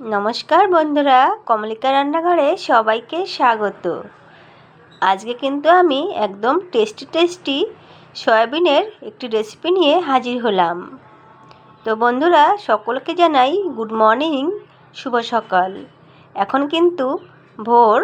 নমস্কার বন্ধুরা, কমলিকা রান্নাঘরে সবাইকে স্বাগত। আজকে কিন্তু আমি একদম টেস্টি টেস্টি সয়াবিনের একটি রেসিপি নিয়ে হাজির হলাম। তো বন্ধুরা, সকলকে জানাই গুড মর্নিং শুভ সকাল। এখন কিন্তু ভোর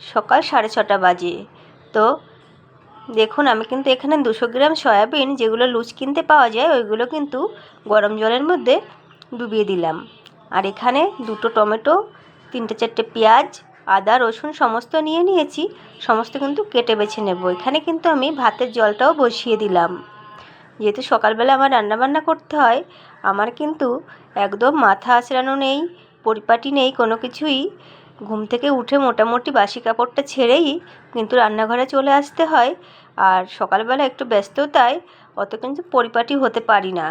সকাল সাড়ে ছটা বাজে। তো দেখুন, আমি কিন্তু এখানে দুশো গ্রাম সয়াবিন যেগুলো লুচ কিনতে পাওয়া যায়, ওইগুলো কিন্তু গরম জলের মধ্যে ডুবিয়ে দিলাম। আর এখানে দুটো টমেটো, তিনটে চারটে পেঁয়াজ, আদা, রসুন সমস্ত নিয়ে নিয়েছি। সমস্ত কিন্তু কেটে বেছে নেব। এখানে কিন্তু আমি ভাতের জলটাও বসিয়ে দিলাম। যেহেতু সকালবেলা আমার রান্নাবান্না করতে হয়, আমার কিন্তু একদম মাথা আঁচড়ানো নেই, পরিপাটি নেই, কোনো কিছুই। ঘুম থেকে উঠে মোটামুটি বাসি কাপড়টা ছেড়েই কিন্তু রান্নাঘরে চলে আসতে হয়। আর সকালবেলা একটু ব্যস্ততায় অত কিন্তু পরিপাটি হতে পারি না।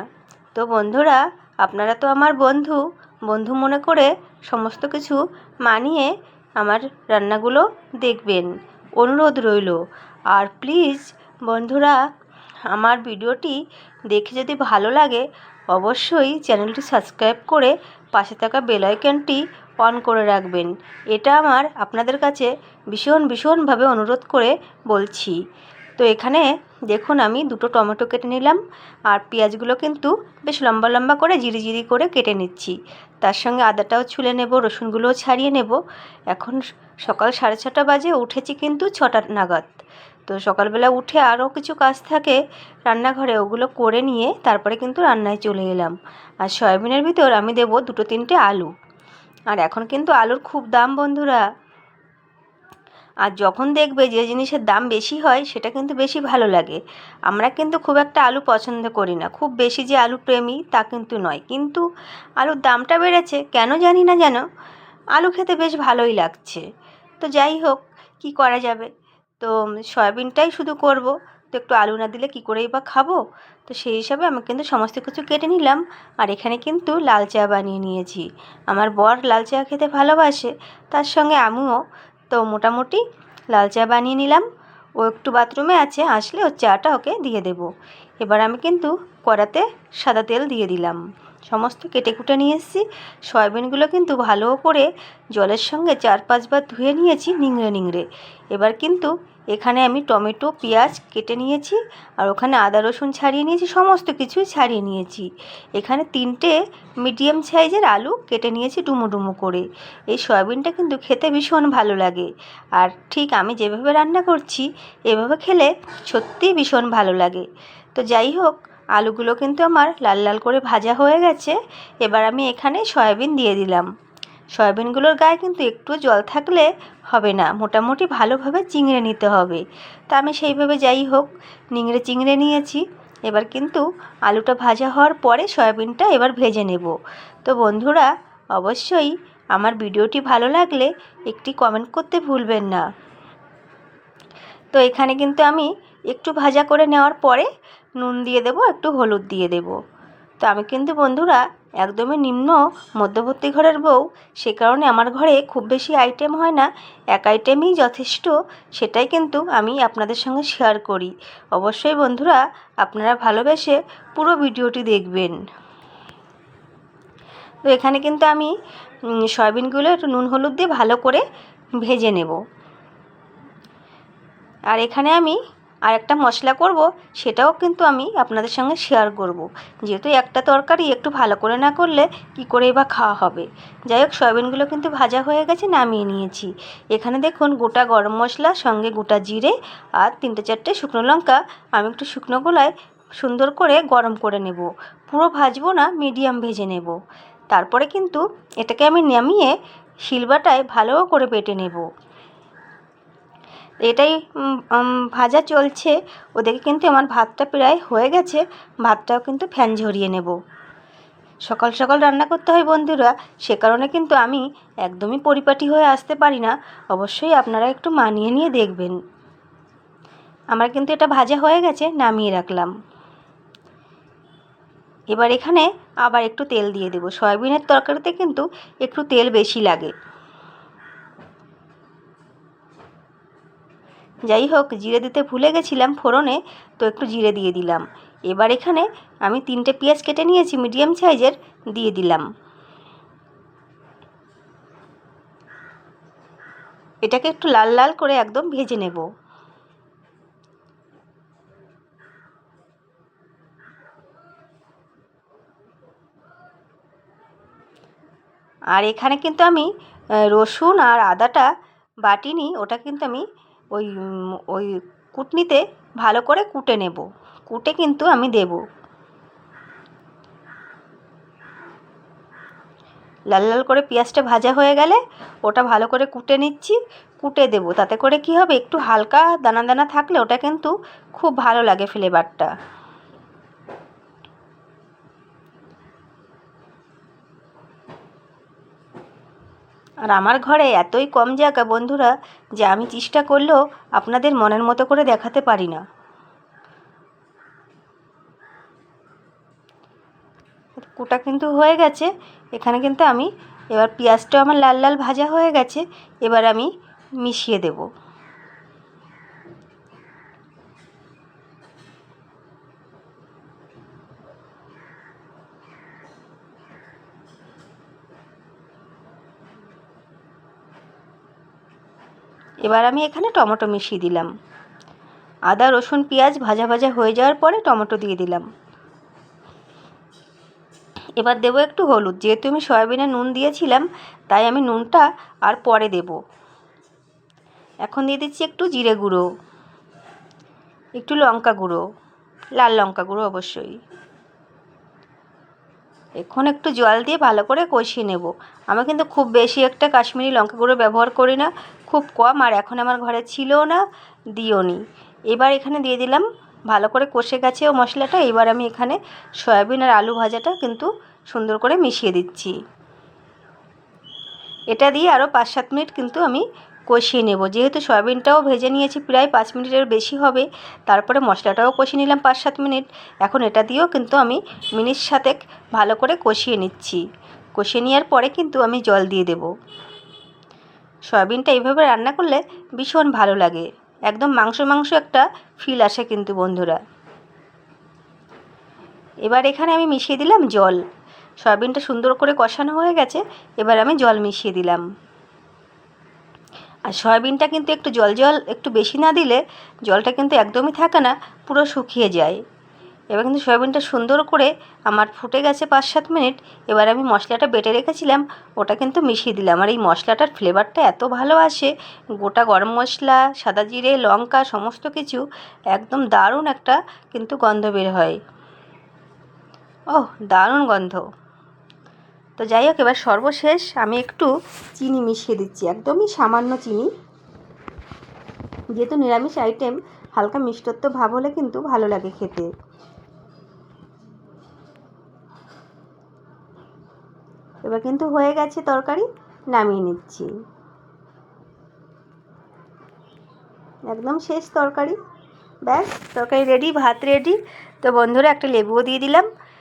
তো বন্ধুরা, আপনারা তো আমার বন্ধু বন্ধু মনে করে সমস্ত কিছু মানিয়ে আমার রান্নাগুলো দেখবেন। অনুরোধ রইল। আর প্লিজ বন্ধুরা, আমার ভিডিওটি দেখে যদি ভালো লাগে, অবশ্যই চ্যানেলটি সাবস্ক্রাইব করে পাশে থাকা বেল আইকনটি অন করে রাখবেন। এটা আমার আপনাদের কাছে ভীষণ, ভীষণভাবে অনুরোধ করে বলছি। তো এখানে দেখুন আমি দুটো টমেটো কেটে নিলাম আর পেঁয়াজগুলো কিন্তু বেশ লম্বা লম্বা করে জিরি জিরি করে কেটে নিচ্ছি। তার সঙ্গে আদাটাও ছুলে নেব, রসুনগুলোও ছাড়িয়ে নেব। এখন সকাল সাড়ে ছটা বাজে, উঠেছি কিন্তু ছটা নাগাদ। তো সকালবেলা উঠে আরও কিছু কাজ থাকে রান্নাঘরে, ওগুলো করে নিয়ে তারপরে কিন্তু রান্নায় চলে এলাম। আর সয়াবিনের ভিতর আমি দেব দুটো তিনটে আলু। আর এখন কিন্তু আলুর খুব দাম বন্ধুরা। আর যখন দেখবে যে জিনিসের দাম বেশি হয়, সেটা কিন্তু বেশি ভালো লাগে। আমরা কিন্তু খুব একটা আলু পছন্দ করি না। খুব বেশি যে আলু প্রেমী, তা কিন্তু নয়। কিন্তু আলুর দামটা বেড়েছে, কেন জানি না যেন আলু খেতে বেশ ভালোই লাগছে। তো যাই হোক, কি করা যাবে? তো সয়াবিনটাই শুধু করব। তো একটু আলু না দিলে কী করেই বা খাব? তো সেই হিসাবে আমি কিন্তু সমস্ত কিছু কেটে নিলাম। আর এখানে কিন্তু লাল চা বানিয়ে নিয়েছি। আমার বর লাল চা খেতে ভালোবাসে। তার সঙ্গে আমিও তো মোটামুটি লাল চা বানিয়ে নিলাম। ও একটু বাথরুমে আছে, আসলে ওর চাটা ওকে দিয়ে দেব। এবার আমি কিন্তু কড়াতে সাদা তেল দিয়ে দিলাম। সমস্ত কেটে কুটে নিয়ে এসেছি। সয়াবিনগুলো কিন্তু ভালো করে জলের সঙ্গে চার পাঁচবার ধুয়ে নিয়েছি নিংড়ে নিংড়ে। এবার কিন্তু এখানে আমি টমেটো, পেঁয়াজ কেটে নিয়েছি আর ওখানে আদা, রসুন ছাড়িয়ে নিয়েছি, সমস্ত কিছুই ছাড়িয়ে নিয়েছি। এখানে তিনটে মিডিয়াম সাইজের আলু কেটে নিয়েছি ডুমো ডুমো করে। এই সয়াবিনটা কিন্তু খেতে ভীষণ ভালো লাগে। আর ঠিক আমি যেভাবে রান্না করছি, এভাবে খেলে সত্যিই ভীষণ ভালো লাগে। তো যাই হোক আলুগুলো কিন্তু আমার লাল লাল করে ভাজা হয়ে গেছে। এবার আমি এখানে সয়াবিন দিয়ে দিলাম। সয়াবিনগুলোর গায়ে কিন্তু একটু জল থাকলে হবে না, মোটামুটি ভালোভাবে চিংড়ে নিতে হবে। তা আমি সেইভাবে যাই হোক, নিংড়ে চিংড়ে নিয়েছি। এবার কিন্তু আলুটা ভাজা হওয়ার পরে সয়াবিনটা এবার ভেজে নেব। তো বন্ধুরা, অবশ্যই আমার ভিডিওটি ভালো লাগলে একটি কমেন্ট করতে ভুলবেন না। তো এখানে কিন্তু আমি একটু ভাজা করে নেওয়ার পরে নুন দিয়ে দেব, একটু হলুদ দিয়ে দেব। তো আমি কিন্তু বন্ধুরা একদমই নিম্ন মধ্যবর্তী ঘরের বউ, সে কারণে আমার ঘরে খুব বেশি আইটেম হয় না। এক আইটেমই যথেষ্ট, সেটাই কিন্তু আমি আপনাদের সঙ্গে শেয়ার করি। অবশ্যই বন্ধুরা আপনারা ভালোবেসে পুরো ভিডিওটি দেখবেন। তো এখানে কিন্তু আমি সয়াবিনগুলো একটু নুন হলুদ দিয়ে ভালো করে ভেজে নেব। আর এখানে আমি আর একটা মশলা করব, সেটাও কিন্তু আমি আপনাদের সঙ্গে শেয়ার করব। যেহেতু একটা তরকারি একটু ভালো করে না করলে কি করে বা খাওয়া হবে। যাই হোক, সয়াবিনগুলো কিন্তু ভাজা হয়ে গেছে, নামিয়ে নিয়েছি। এখানে দেখুন, গোটা গরম মশলা, সঙ্গে গোটা জিরে আর তিনটে চারটে শুকনো লঙ্কা আমি একটু শুকনো গোলায় সুন্দর করে গরম করে নেব। পুরো ভাজবো না মিডিয়াম ভেজে নেব। তারপরে কিন্তু এটাকে আমি নামিয়ে শিলবাটায় ভালো করে বেটে নেব। এটাই ভাজা চলছে। ওদিকে কিন্তু আমার ভাতটা প্রায় হয়ে গেছে। ভাতটাও কিন্তু ফ্যান ঝরিয়ে নেব। সকাল সকাল রান্না করতে হয় বন্ধুরা, সে কারণে কিন্তু আমি একদমই পরিপাটি হয়ে আসতে পারি না। অবশ্যই আপনারা একটু মানিয়ে নিয়ে দেখবেন। আমার কিন্তু এটা ভাজা হয়ে গেছে, নামিয়ে রাখলাম। এবার এখানে আবার একটু তেল দিয়ে দেবো। সয়াবিনের তরকারিতে কিন্তু একটু তেল বেশি লাগে। যাই হোক জিরে দিতে ভুলে গেছিলাম ফোড়নে, তো একটু জিরে দিয়ে দিলাম। এবার এখানে আমি তিনটে পেঁয়াজ কেটে নিয়েছি, মিডিয়াম সাইজের, দিয়ে দিলাম। এটাকে একটু লাল লাল করে একদম ভেজে নেব। আর এখানে কিন্তু আমি রসুন আর আদাটা বাটিনি, ওটা কিন্তু আমি ওই ওই কুটনিতে ভালো করে কুটে নেব। কুটে কিন্তু আমি দেব। লাল লাল করে পেঁয়াজটা ভাজা হয়ে গেলে ওটা ভালো করে কুটে নিচ্ছি, কুটে দেব। তাতে করে কি হবে, একটু হালকা দানা দানা থাকলে ওটা কিন্তু খুব ভালো লাগে ফ্লেভারটা আর আমার ঘরে এতই কম জায়গা, বন্ধুরা, যে আমি চেষ্টা করলেও আপনাদের মনের মতো করে দেখাতে পারি না। কুটা কিন্তু হয়ে গেছে। এখানে কিন্তু আমি, এবার পেঁয়াজটাও আমার লাল লাল ভাজা হয়ে গেছে। এবার আমি মিশিয়ে দেবো। এবার আমি এখানে টমেটো মিশিয়ে দিলাম। আদা, রসুন, পেঁয়াজ ভাজা ভাজা হয়ে যাওয়ার পরে টমেটো দিয়ে দিলাম। এবার দেবো একটু হলুদ। যেহেতু আমি সয়াবিনে নুন দিয়েছিলাম, তাই আমি নুনটা আর পরে দেব। এখন দিয়ে দিচ্ছি একটু জিরে গুঁড়ো, একটু লঙ্কা গুঁড়ো, লাল লঙ্কা গুঁড়ো অবশ্যই। এখন একটু জল দিয়ে ভালো করে কষিয়ে নেব। আমি কিন্তু খুব বেশি একটা কাশ্মীরি লঙ্কা গুঁড়ো ব্যবহার করি না, খুব কম, আর এখন আমার ঘরে ছিলও না, দিও নি। এবার এখানে দিয়ে দিলাম, ভালো করে কষে গেছে ও মশলাটা, এবার আমি এখানে সয়াবিন আর আলু ভাজাটা কিন্তু সুন্দর করে মিশিয়ে দিচ্ছি। এটা দিয়ে আরও পাঁচ সাত মিনিট কিন্তু আমি কষিয়ে নেব। যেহেতু সয়াবিনটাও ভেজে নিয়েছি, প্রায় পাঁচ মিনিটের বেশি হবে। তারপরে মশলাটাও কষিয়ে নিলাম পাঁচ সাত মিনিট। এখন এটা দিয়েও কিন্তু আমি মিনিট সাতেক ভালো করে কষিয়ে নিচ্ছি। কষিয়ে নেওয়ার পরে কিন্তু আমি জল দিয়ে দেব। সয়াবিনটা এইভাবে রান্না করলে ভীষণ ভালো লাগে। একদম মাংস মাংস একটা ফিল আসে কিন্তু বন্ধুরা। এবার এখানে আমি মিশিয়ে দিলাম জল। সয়াবিনটা সুন্দর করে কষানো হয়ে গেছে, এবার আমি জল মিশিয়ে দিলাম। আর সয়াবিনটা কিন্তু একটু জল জল একটু বেশি না দিলে জলটা কিন্তু একদমই থাকে না, পুরো শুকিয়ে যায়। এবার কিন্তু সয়াবিনটা সুন্দর করে আমার ফুটে গেছে পাঁচ সাত মিনিট, এবার আমি মশলাটা বেটে রেখেছিলাম, ওটা কিন্তু মিশিয়ে দিলাম। আর এই মশলাটার ফ্লেভারটা এত ভালো আসে, গোটা গরম মশলা, সাদা জিরে, লঙ্কা, সমস্ত কিছু, একদম দারুণ একটা কিন্তু গন্ধ বের হয়। ওহ, দারুণ গন্ধ। তো যাই হোক, এবার সর্বশেষ আমি একটু চিনি মিশিয়ে দিচ্ছি, একদমই সামান্য চিনি। যেহেতু নিরামিষ আইটেম হালকা মিষ্টত্ব ভাব হলে কিন্তু ভালো লাগে খেতে। এবার কিন্তু হয়ে গেছে তরকারি, নামিয়ে নিচ্ছি। একদম শেষ তরকারি। ব্যাস, তরকারি রেডি ভাত রেডি তো বন্ধুরা, একটা লেবুও দিয়ে দিলাম।